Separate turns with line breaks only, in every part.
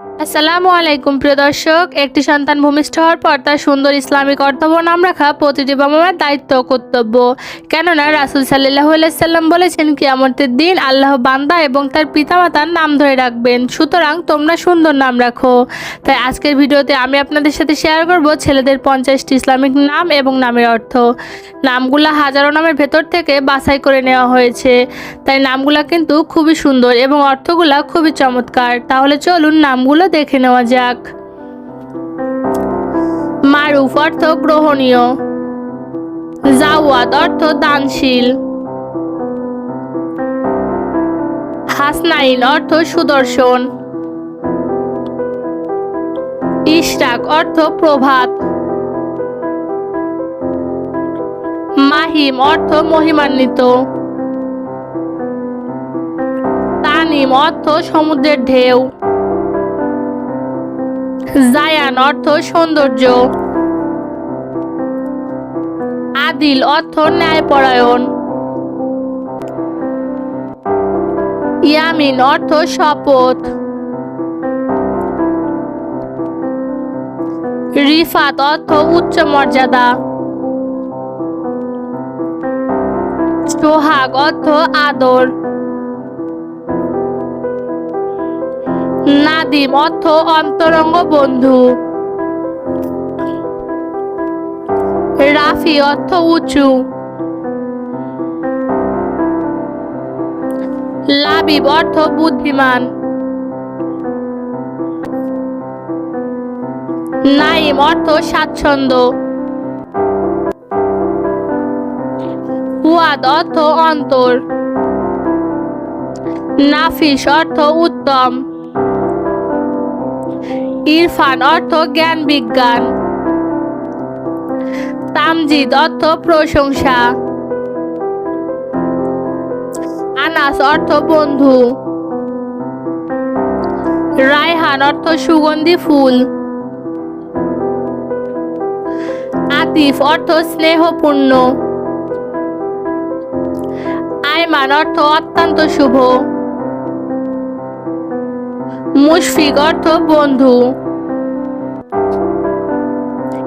আসসালামু আলাইকুম, প্রিয় দর্শক। একটি সন্তান ভূমিষ্ঠ হওয়ার পর তার সুন্দর ইসলামিক কর্তব্য নাম রাখা প্রতিটি বাবা মার দায়িত্ব কর্তব্য। কেননা রাসুল সাল্লাহ সাল্লাম বলেছেন, কিয়ামতের দিন আল্লাহ বান্দা এবং তার পিতামাতার নাম ধরে রাখবেন। সুতরাং তোমরা সুন্দর নাম রাখো। তাই আজকের ভিডিওতে আমি আপনাদের সাথে শেয়ার করব ছেলেদের পঞ্চাশটি ইসলামিক নাম এবং নামের অর্থ। নামগুলা হাজারো নামের ভেতর থেকে বাছাই করে নেওয়া হয়েছে। তাই নামগুলা কিন্তু খুবই সুন্দর এবং অর্থগুলা খুবই চমৎকার। তাহলে চলুন নামগুলো দেখে নেওয়া যাক। মারুফ অর্থ গ্রহণীয়। জাওয়াত অর্থ দানশীল। হাসনাইন অর্থ সুদর্শন। ইশরাক অর্থ প্রভাত। মাহিম অর্থ মহিমান্বিত। তানিম অর্থ সমুদ্রের ঢেউ। জায়ান অর্থ সৌন্দর্য। আদিল অর্থ ন্যায়পরায়ণ। ইয়ামিন অর্থ শপথ। রিফাত অর্থ উচ্চ মর্যাদা। সোহাগ অর্থ আদর। নাদিম, অর্থ অন্তরঙ্গ বন্ধু। রাফি, অর্থ উঁচু। লাবিব, অর্থ বুদ্ধিমান। নাইম, অর্থ স্বাচ্ছন্দ্য। ফুয়াদ অর্থ অন্তর। নাফিস, অর্থ উত্তম। ইরফান অর্থ জ্ঞান বিজ্ঞান। তামজিদ অর্থ প্রশংসা। আনাস অর্থ বন্ধু। রায়হান অর্থ সুগন্ধি ফুল। আতিফ অর্থ স্নেহপূর্ণ। আয়মান অর্থ অত্যন্ত শুভ। মুশফিক অর্থ বন্ধু।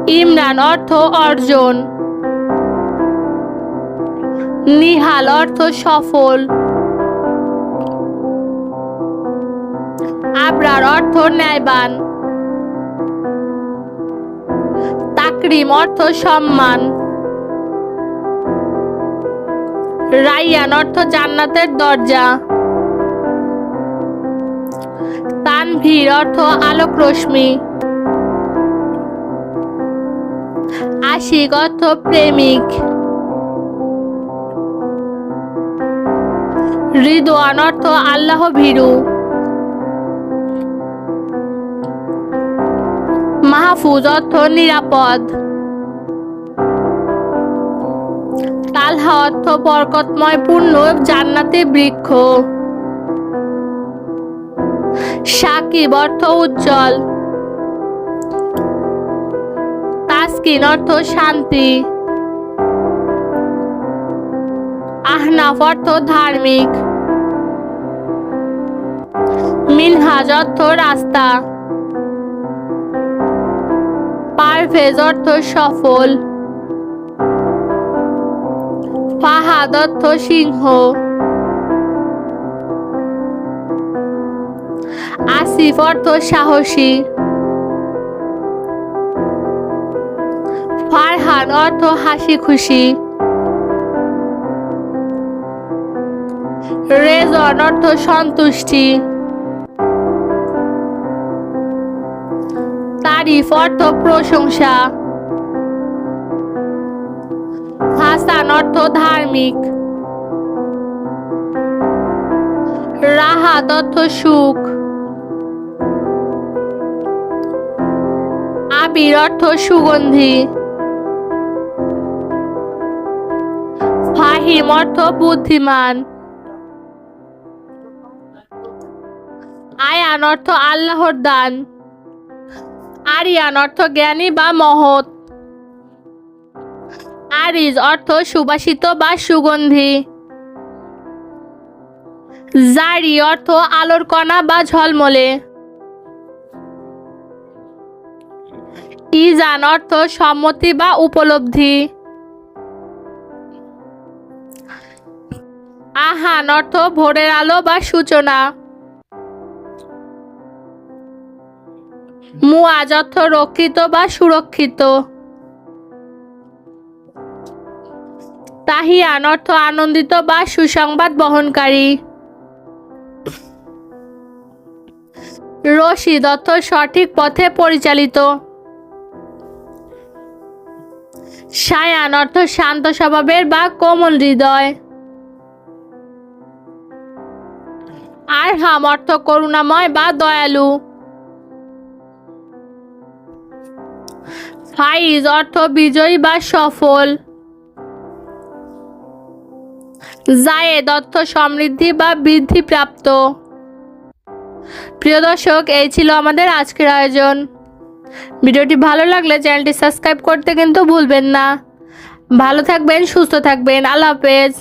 ইমরান অর্থ অর্জন। নিহাল অর্থ সফল। আবরার অর্থ ন্যায়বান। তাকরিম অর্থ সম্মান। রাইয়ান অর্থ জান্নাতের দরজা। তানভীর অর্থ আলোক রশ্মি। আশিক অর্থ প্রেমিক। রিদওয়ান অর্থ আল্লাহ ভীরু। মাহফুজ অর্থ নিরাপদ। তালহা অর্থ বরকতময়, পূর্ণ জান্নাতে বৃক্ষ। সাকিব অর্থ উজ্জ্বল। তাসকিন অর্থ শান্তি। আহনাফ অর্থ ধার্মিক। মিনহাজ অর্থ রাস্তা। পারভেজ অর্থ সফল। ফাহাদ অর্থ সিংহ। আসিফ অর্থ সাহসী। ফারহান অর্থ হাসি খুশি। রেজন অর্থ সন্তুষ্টি। তারিফ অর্থ প্রশংসা। হাসান অর্থ ধার্মিক। রাহাত অর্থ সুখ। আবির অর্থ সুগন্ধি। ফাহিম অর্থ বুদ্ধিমান। আয়ান অর্থ আল্লাহর দান। আরিয়ান অর্থ জ্ঞানী বা মহৎ। আরিজ অর্থ সুবাসিত বা সুগন্ধি। জারি অর্থ আলোর কণা বা ঝলমলে। ইজান অর্থ, সম্মতি বা উপলব্ধি? আহান অর্থ, ভোরের আলো বা সূচনা। মুয়াজ অর্থ, রক্ষিত বা সুরক্ষিত। তাহিয়ান অর্থ, আনন্দিত বা সুসংবাদ বহনকারী। রশিদ অর্থ সঠিক পথে পরিচালিত। সায়ান অর্থ শান্ত স্বভাবের বা কোমল হৃদয়। আরহাম অর্থ করুণাময় বা দয়ালু। ফাইজ অর্থ বিজয়ী বা সফল। জায়েদ অর্থ সমৃদ্ধি বা বৃদ্ধিপ্রাপ্ত। প্রিয় দর্শক, এই ছিল আমাদের আজকের আয়োজন। ভিডিওটি ভালো লাগলে চ্যানেলটি সাবস্ক্রাইব করতে কিন্তু ভুলবেন না। ভালো থাকবেন, সুস্থ থাকবেন। আল্লাহ হাফেজ।